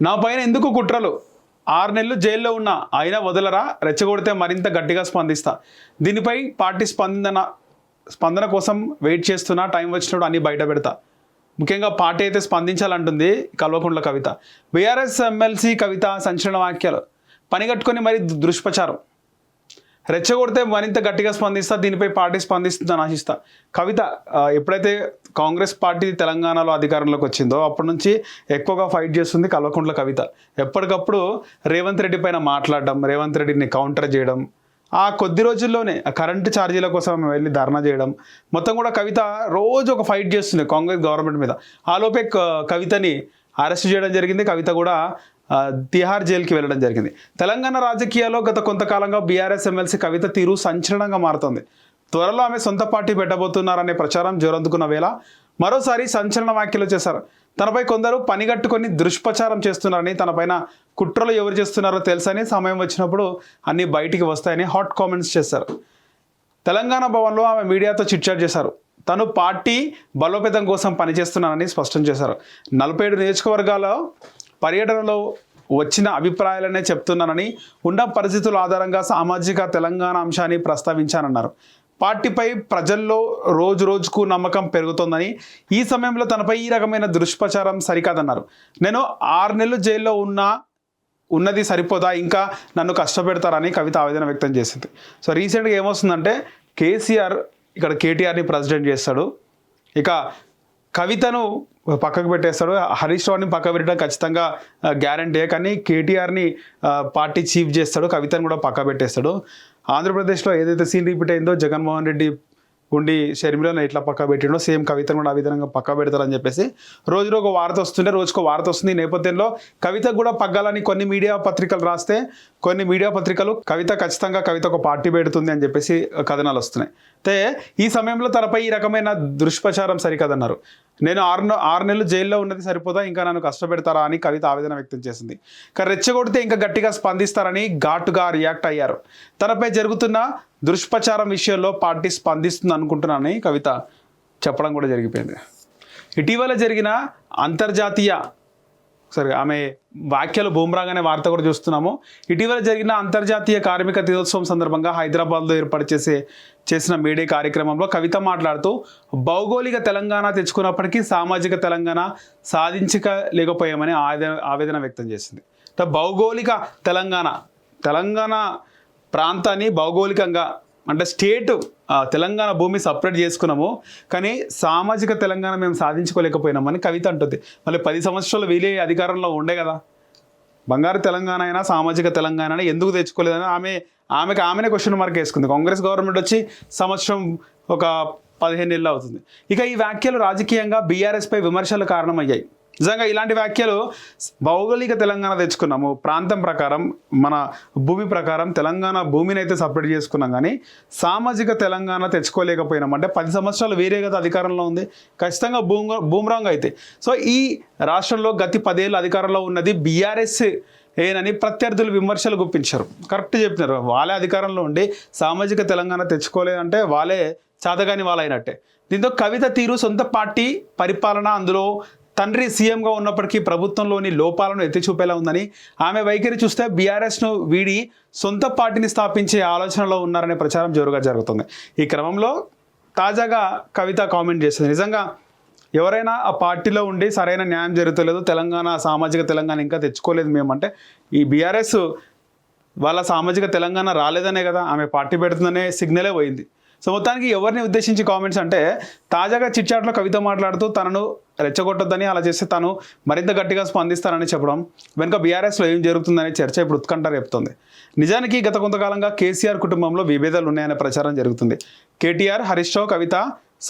నా పైన ఎందుకు కుట్రలు? ఆరు నెలలు జైల్లో ఉన్నా అయినా వదలరా? రెచ్చగొడితే మరింత గట్టిగా స్పందిస్తా. దీనిపై పార్టీ స్పందన స్పందన కోసం వెయిట్ చేస్తున్నా టైం వచ్చినప్పుడు అన్ని బయట పెడతా. ముఖ్యంగా పార్టీ అయితే స్పందించాలంటుంది కల్వకుంట్ల కవిత. బీఆర్ఎస్ ఎమ్మెల్సీ కవిత సంచలన వాక్యాలు పనిగట్టుకొని మరి దుష్ప్రచారం. రెచ్చగొడితే మరింత గట్టిగా స్పందిస్తా దీనిపై పార్టీ స్పందిస్తుందని ఆశిస్తా. కవిత ఎప్పుడైతే కాంగ్రెస్ పార్టీ తెలంగాణలో అధికారంలోకి వచ్చిందో అప్పటి నుంచి ఎక్కువగా ఫైట్ చేస్తుంది కల్వకుంట్ల కవిత. ఎప్పటికప్పుడు రేవంత్ రెడ్డి పైన మాట్లాడడం రేవంత్ రెడ్డిని కౌంటర్ చేయడం ఆ కొద్ది రోజుల్లోనే కరెంటు ఛార్జీల కోసం వెళ్ళి ధర్నా చేయడం మొత్తం కూడా కవిత రోజు ఒక ఫైట్ చేస్తుంది కాంగ్రెస్ గవర్నమెంట్ మీద. ఆలోపే కవితని అరెస్ట్ చేయడం జరిగింది. కవిత కూడా తిహార్ జైలుకి వెళ్ళడం జరిగింది. తెలంగాణ రాజకీయాల్లో గత కొంతకాలంగా బీఆర్ఎస్ ఎమ్మెల్సీ కవిత తీరు సంచలనంగా మారుతోంది. త్వరలో ఆమె సొంత పార్టీ పెట్టబోతున్నారనే ప్రచారం జోరందుకున్న వేళ మరోసారి సంచలన వ్యాఖ్యలు చేశారు. తనపై కొందరు పనిగట్టుకొని దుష్ప్రచారం చేస్తున్నారని తనపైన కుట్రలు ఎవరు చేస్తున్నారో తెలుసని సమయం వచ్చినప్పుడు అన్నీ బయటికి వస్తాయని హాట్ కామెంట్స్ చేశారు. తెలంగాణ భవన్లో ఆమె మీడియాతో చిట్చాట్ చేశారు. తను పార్టీ బలోపేతం కోసం పనిచేస్తున్నానని స్పష్టం చేశారు. నలభై ఏడు నియోజకవర్గాల్లో పర్యటనలో వచ్చిన అభిప్రాయాలనే చెప్తున్నానని ఉన్న పరిస్థితుల ఆధారంగా సామాజిక తెలంగాణ అంశాన్ని ప్రస్తావించానన్నారు. పార్టీపై ప్రజల్లో రోజు రోజుకు నమ్మకం పెరుగుతోందని ఈ సమయంలో తనపై ఈ రకమైన దుష్ప్రచారం సరికాదన్నారు. నేను ఆరు నెలలు జైల్లో ఉన్నా ఉన్నది సరిపోదా? ఇంకా నన్ను కష్టపెడతారని కవిత ఆవేదన వ్యక్తం చేసింది. సో రీసెంట్గా ఏమొస్తుందంటే కేసీఆర్ ఇక్కడ కేటీఆర్ని ప్రెసిడెంట్ చేస్తాడు. ఇక కవితను పక్కకు పెట్టేస్తాడు. హరీష్ రావుని పక్కకు పెట్టడం ఖచ్చితంగా గ్యారంటీ కానీ కేటీఆర్ని పార్టీ చీఫ్ చేస్తాడు కవితను కూడా పక్క పెట్టేస్తాడు. ఆంధ్రప్రదేశ్లో ఏదైతే సీన్ రిపీట్ అయిందో జగన్మోహన్ రెడ్డి ఉండి షర్మిలను ఎట్లా పక్క పెట్టిండో సేమ్ కవితను కూడా ఆ విధంగా పక్క పెడతారని చెప్పేసి. రోజు రోజు ఒక వార్త వస్తుంటే రోజుకు వార్త వస్తుంది నేపథ్యంలో. కవిత కూడా పగ్గాలని కొన్ని మీడియా పత్రికలు రాస్తే కొన్ని మీడియా పత్రికలు కవిత ఖచ్చితంగా కవిత ఒక పార్టీ పెడుతుంది అని చెప్పేసి కథనాలు వస్తున్నాయి. అయితే ఈ సమయంలో తనపై ఈ రకమైన దుష్ప్రచారం సరికదన్నారు. నేను ఆరు ఆరు నెలలు జైల్లో ఉన్నది సరిపోదా? ఇంకా నన్ను కష్టపెడతారా అని కవిత ఆవేదన వ్యక్తం చేసింది. ఇక రెచ్చగొడితే ఇంకా గట్టిగా స్పందిస్తారని ఘాటుగా రియాక్ట్ అయ్యారు. తనపై జరుగుతున్న దుష్ప్రచారం విషయంలో పార్టీ స్పందిస్తుంది అనుకుంటున్నానని కవిత చెప్పడం కూడా జరిగిపోయింది. ఇటీవల జరిగిన అంతర్జాతీయ సరే ఆమె వ్యాఖ్యలు బూమ్రాంగ్ అనే వార్త కూడా చూస్తున్నాము. ఇటీవల జరిగిన అంతర్జాతీయ కార్మిక దినోత్సవం సందర్భంగా హైదరాబాద్లో ఏర్పాటు చేసే చేసిన మీడియా కార్యక్రమంలో కవిత మాట్లాడుతూ భౌగోళిక తెలంగాణ తెచ్చుకున్నప్పటికీ సామాజిక తెలంగాణ సాధించక లేకపోయామని ఆవేదన ఆవేదన వ్యక్తం చేసింది. భౌగోళిక తెలంగాణ తెలంగాణ ప్రాంతాన్ని భౌగోళికంగా అంటే స్టేట్ ఆ, తెలంగాణ భూమి సపరేట్ చేసుకున్నాము. కానీ సామాజిక తెలంగాణ మేము సాధించుకోలేకపోయినామని కవిత అంటుంది. మళ్ళీ పది సంవత్సరాలు వీలే అధికారంలో ఉండే కదా. బంగారు తెలంగాణ అయినా సామాజిక తెలంగాణ అయినా ఎందుకు తెచ్చుకోలేదని ఆమె ఆమెకు ఆమెనే క్వశ్చన్ మార్క్ వేసుకుంది. కాంగ్రెస్ గవర్నమెంట్ వచ్చి సంవత్సరం ఒక పదిహేను నెలలు అవుతుంది. ఇక ఈ వ్యాఖ్యలు రాజకీయంగా బీఆర్ఎస్పై విమర్శలు కారణమయ్యాయి. నిజంగా ఇలాంటి వ్యాఖ్యలు భౌగోళిక తెలంగాణ తెచ్చుకున్నాము. ప్రాంతం ప్రకారం మన భూమి ప్రకారం తెలంగాణ భూమిని అయితే సపరేట్ చేసుకున్నాం కానీ సామాజిక తెలంగాణ తెచ్చుకోలేకపోయినాం. అంటే పది సంవత్సరాలు వేరే కదా అధికారంలో ఉంది. ఖచ్చితంగా భూమ్ భూమ్రాంగ్ అయితే. సో ఈ రాష్ట్రంలో గతి పదేళ్ళు అధికారంలో ఉన్నది బీఆర్ఎస్ ఏనని ప్రత్యర్థులు విమర్శలు గుప్పించారు. కరెక్ట్ చెప్పినారు. వాళ్ళే అధికారంలో ఉండి సామాజిక తెలంగాణ తెచ్చుకోలేదంటే వాళ్ళే చాతగాని వాళ్ళైనట్టే. దీంతో కవిత తీరు సొంత పార్టీ పరిపాలన అందులో తండ్రి సీఎంగా ఉన్నప్పటికీ ప్రభుత్వంలోని లోపాలను ఎత్తి చూపేలా ఉందని ఆమె వైఖరి చూస్తే బీఆర్ఎస్ను వీడి సొంత పార్టీని స్థాపించే ఆలోచనలో ఉన్నారనే ప్రచారం జోరుగా జరుగుతుంది. ఈ క్రమంలో తాజాగా కవిత కామెంట్ చేసింది. నిజంగా ఎవరైనా ఆ పార్టీలో ఉండి సరైన న్యాయం జరుగుతలేదు తెలంగాణ సామాజిక తెలంగాణ ఇంకా తెచ్చుకోలేదు మేమంటే ఈ బీఆర్ఎస్ వాళ్ళ సామాజిక తెలంగాణ రాలేదనే కదా ఆమె పార్టీ పెడుతుందనే సిగ్నలే పోయింది. సో మొత్తానికి ఎవరిని ఉద్దేశించి కామెంట్స్ అంటే తాజాగా చిట్చాట్లో కవిత మాట్లాడుతూ తనను రెచ్చగొట్టొద్దని అలా చేస్తే తాను మరింత గట్టిగా స్పందిస్తానని చెప్పడం వెనుక బీఆర్ఎస్లో ఏం జరుగుతుందనే చర్చ ఇప్పుడు ఉత్కంఠ రేపుతుంది. నిజానికి గత కొంతకాలంగా కేసీఆర్ కుటుంబంలో విభేదాలు ఉన్నాయనే ప్రచారం జరుగుతుంది. కేటీఆర్ హరీష్ రావు కవిత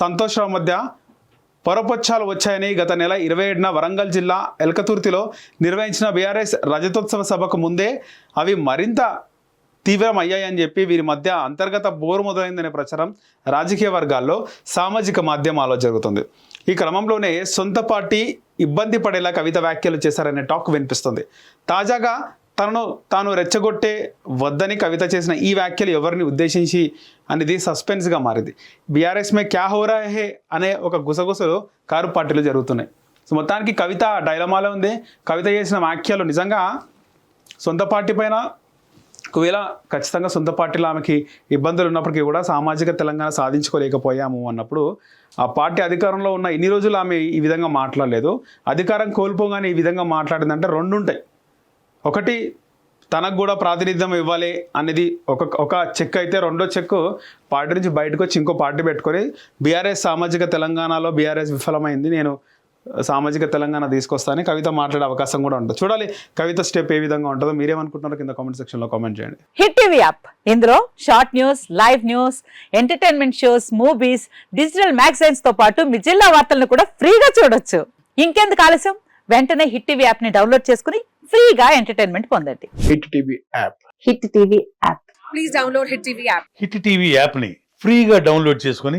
సంతోష్ రావు మధ్య పొరపొచ్చాలు వచ్చాయని గత నెల ఇరవై ఏడున వరంగల్ జిల్లా ఎల్కతుర్తిలో నిర్వహించిన బీఆర్ఎస్ రజతోత్సవ సభకు ముందే అవి మరింత తీవ్రమయ్యాయని చెప్పి వీరి మధ్య అంతర్గత బోరు మొదలైందనే ప్రచారం రాజకీయ వర్గాల్లో సామాజిక మాధ్యమాల్లో జరుగుతుంది. ఈ క్రమంలోనే సొంత పార్టీ ఇబ్బంది పడేలా కవిత వ్యాఖ్యలు చేశారనే టాక్ వినిపిస్తుంది. తాజాగా తనను తాను రెచ్చగొట్టే వద్దని కవిత చేసిన ఈ వ్యాఖ్యలు ఎవరిని ఉద్దేశించి అనేది సస్పెన్స్గా మారింది. బీఆర్ఎస్ మే క్యా హోరా హే అనే ఒక గుసగుసలు కారు పార్టీలు జరుగుతున్నాయి. సో మొత్తానికి కవిత డైలమాలో ఉంది. కవిత చేసిన వ్యాఖ్యలు నిజంగా సొంత పార్టీ పైన ఒకవేళ ఖచ్చితంగా సొంత పార్టీలో ఆమెకి ఇబ్బందులు ఉన్నప్పటికీ కూడా సామాజిక తెలంగాణ సాధించుకోలేకపోయాము అన్నప్పుడు ఆ పార్టీ అధికారంలో ఉన్న ఇన్ని రోజులు ఆమె ఈ విధంగా మాట్లాడలేదు. అధికారం కోల్పోగానే ఈ విధంగా మాట్లాడిందంటే రెండు ఉంటాయి ఒకటి తనకు కూడా ప్రాతినిధ్యం ఇవ్వాలి అనేది ఒక ఒక చెక్ అయితే రెండో చెక్ పార్టీ నుంచి బయటకు వచ్చి ఇంకో పార్టీ పెట్టుకొని బీఆర్ఎస్ సామాజిక తెలంగాణలో బీఆర్ఎస్ విఫలమైంది. నేను సామాజిక తెలంగాణ తీసుకొస్తానని కవిత మాట్లాడే అవకాశం కూడా ఉంటుంది. చూడాలి కవిత స్టెప్ ఏ విధంగా ఉంటుందో. మీరేమనుకుంటున్నారో కింద కామెంట్ సెక్షన్లో కామెంట్ చేయండి. Hit TV app. ఇందులో short news live news entertainment shows movies digital మ్యాగజైన్స్తో పాటు మీ జిల్లా వార్తలను కూడా ఫ్రీగా చూడొచ్చు. ఇంకెందుకు ఆలస్యం? వెంటనే హిట్ టీవీ యాప్ని డౌన్లోడ్ చేసుకుని ఫ్రీగా ఎంటర్టైన్మెంట్ పొందండి. Hit TV app. Hit TV app. Please download Hit TV app. Hit TV యాప్ని ఫ్రీగా డౌన్లోడ్ చేసుకొని